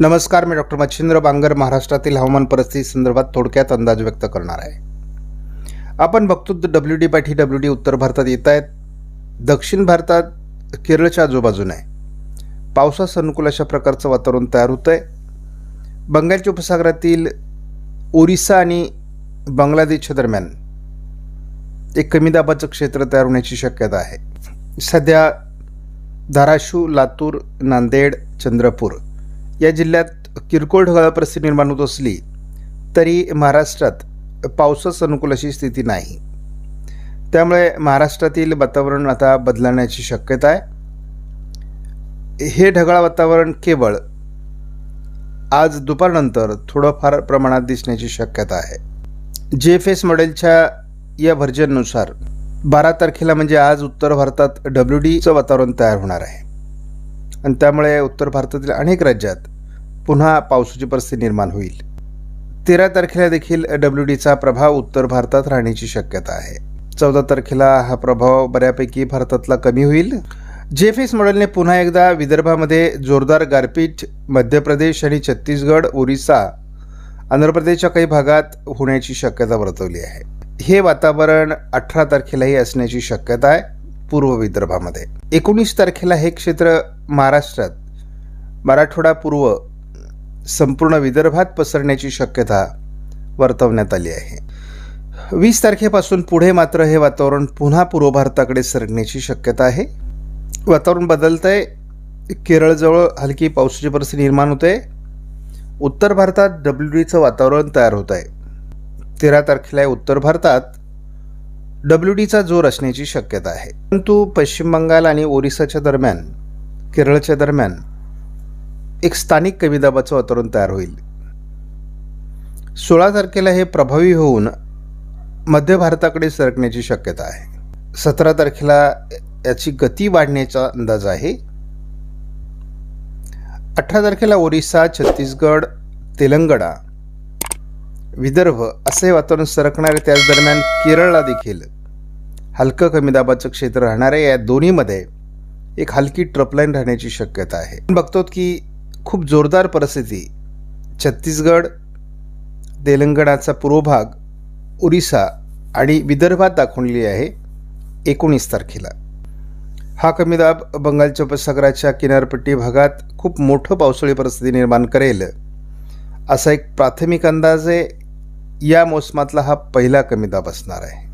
नमस्कार मी डॉक्टर मच्छिंद्र बांगर महाराष्ट्रातील हवामान परिस्थिती संदर्भात थोडक्यात अंदाज व्यक्त करणार आहे. आपण बघतो डब्ल्यू डी पाठी डब्ल्यू डी उत्तर भारतात येत आहेत. दक्षिण भारतात केरळच्या आजूबाजूने आहे. पावसास अनुकूल अशा प्रकारचं वातावरण तयार होतं आहे. बंगालच्या उपसागरातील ओरिसा आणि बांगलादेशच्या दरम्यान एक कमी दाबाचं क्षेत्र तयार होण्याची शक्यता आहे. सध्या धाराशिव लातूर नांदेड चंद्रपूर या जिल्ह्यात किरकोळ ढगाळ परिस्थिती निर्माण होत असली तरी महाराष्ट्रात पावसास अनुकूल अशी स्थिती नाही. त्यामुळे महाराष्ट्रातील वातावरण आता बदलण्याची शक्यता आहे. हे ढगाळ वातावरण केवळ आज दुपारनंतर थोडंफार प्रमाणात दिसण्याची शक्यता आहे. जे एफ एस मॉडेलच्या या व्हर्जननुसार बारा तारखेला म्हणजे आज उत्तर भारतात डब्ल्यू डीचं वातावरण तयार होणार आहे. आणि त्यामुळे उत्तर भारतातील अनेक राज्यात पुन्हा पावसाची परिस्थिती निर्माण होईल. तेरा तारखेला देखील डब्ल्यू डीचा प्रभाव उत्तर भारतात राहण्याची शक्यता आहे. चौदा तारखेला हा प्रभाव बऱ्यापैकी भारतातला कमी होईल. जे एफ एस मॉडेलने पुन्हा एकदा विदर्भामध्ये जोरदार गारपीट मध्य प्रदेश आणि छत्तीसगड ओरिसा आंध्र प्रदेशच्या काही भागात होण्याची शक्यता वर्तवली आहे. हे वातावरण अठरा तारखेलाही असण्याची शक्यता आहे पूर्व विदर्भामध्ये. एकोणीस तारखेला हे क्षेत्र महाराष्ट्रात मराठवाडा पूर्व संपूर्ण विदर्भात पसरण्याची शक्यता वर्तवण्यात आली आहे. वीस तारखेपासून पुढे मात्र हे वातावरण पुन्हा पूर्व भारताकडे सरकण्याची शक्यता आहे. वातावरण बदलतं आहे केरळजवळ हलकी पावसाची परिस्थिती निर्माण होते. उत्तर भारतात डब्ल्यू डीचं वातावरण तयार होत आहे तेरा तारखेला उत्तर भारतात डब्ल्यू डीचा जोर असण्याची शक्यता आहे. परंतु पश्चिम बंगाल आणि ओरिसाच्या दरम्यान केरळच्या दरम्यान एक स्थानिक कमी दाबाचं वातावरण तयार होईल. सोळा तारखेला हे प्रभावी होऊन मध्य भारताकडे सरकण्याची शक्यता आहे. सतरा तारखेला याची गती वाढण्याचा अंदाज आहे. अठरा तारखेला ओरिसा छत्तीसगड तेलंगणा विदर्भ असे वातावरण सरकणारे त्याच दरम्यान केरळला देखील हलकं कमी दाबाचं क्षेत्र राहणार आहे या दोन्हीमध्ये एक हलकी ट्रपलाईन राहण्याची शक्यता आहे. बघतो की खूप जोरदार परिस्थिती. छत्तीसगड तेलंगणाचा पूर्व भाग ओरिसा आणि विदर्भात दाखवलेली आहे एकोणीस तारखेला. हा कमी दाब बंगालच्या उपसागराच्या किनारपट्टी भागात खूप मोठं पावसाळी परिस्थिती निर्माण करेल. असा एक प्राथमिक अंदाज आहे. या मोसमातला हा पहिला कमी दाब असणार आहे.